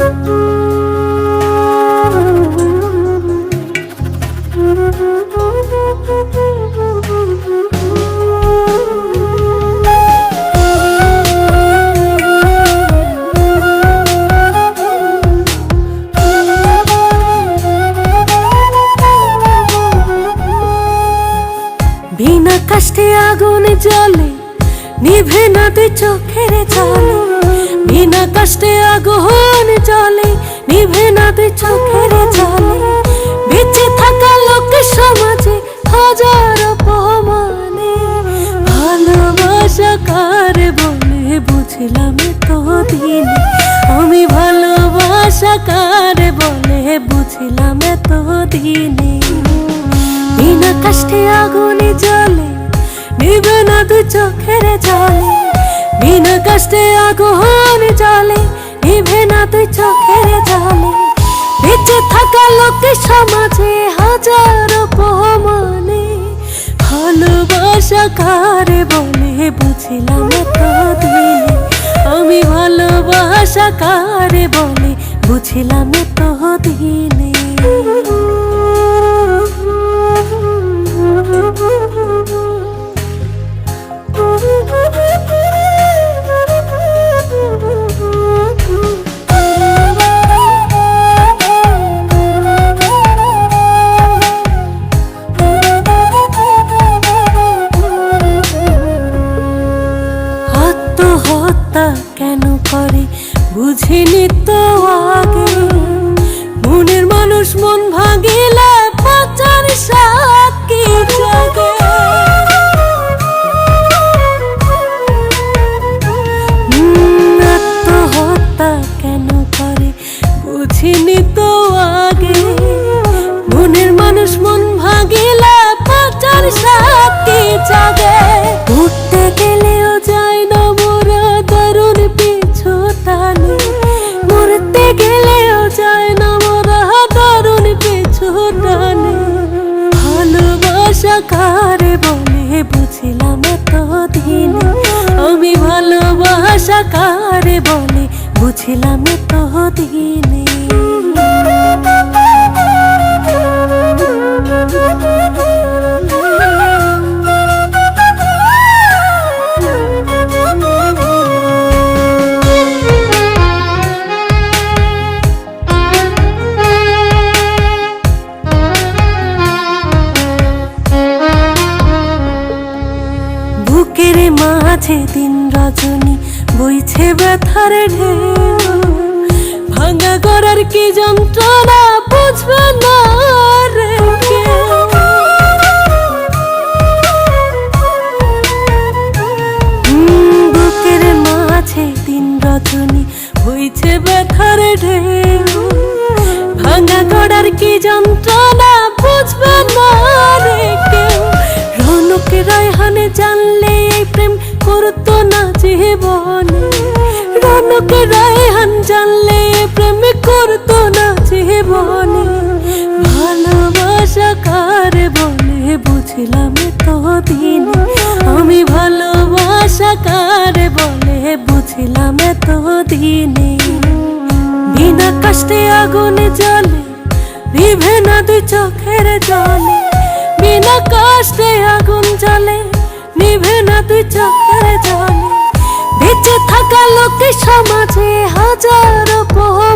বিনা কষ্টে আগুন জ্বলে নিভে না তুই চোখের জলে। বিনা কষ্টে আগুন জ্বলে, নিভে না তুই চোখের জলে। বেঁচে থাকা লোক সমাজে হাজার অপমানে। ভালোবাসা কার বলে বুঝলাম তো দিন আমি ভালোবাসা কার বলে বুঝলাম তো দিনে বিনা কষ্টে আগুনে জ্বলে নিবে না দু চোখের জলে। বিনা কষ্টে আগুন জ্বলে, নিভে না তুই চোখের জলে বেঁচে থাকা লোক সমাজে হাজার অপমানে। ভালোবাসা কারে বলে বুঝলাম দিনে আমি ভালোবাসা কারে বলে বুঝলাম তো দিনে need ভালোবাসা কারে বলে বুঝলাম এতদিন। দিন আমি ভালোবাসা কার বলে বুঝলাম তো মাঝে দিন রজনী বইছে ব্যথার ঢেউ। ভাঙা করার কি যন্ত্রণা বুঝবে না রে বুকের মাঝে দিন রজনী বইছে ব্যথার ঢেউ। ভাঙা গড়ার কি যন্ত্রণা বুঝবে না জীবনে। রনক রায়হান জানলে প্রেম করতো না জীবনে। ভালোবাসা কার বলে বুঝলাম দিন আমি ভালোবাসা কার বলে বুঝলাম দিনে বিনা কষ্টে আগুন জ্বলে নিভে না দুই চোখের জলে। বিনা কষ্টে আগুন জ্বলে, নিভে না জলে বেঁচে সমাজে হাজার অপমানে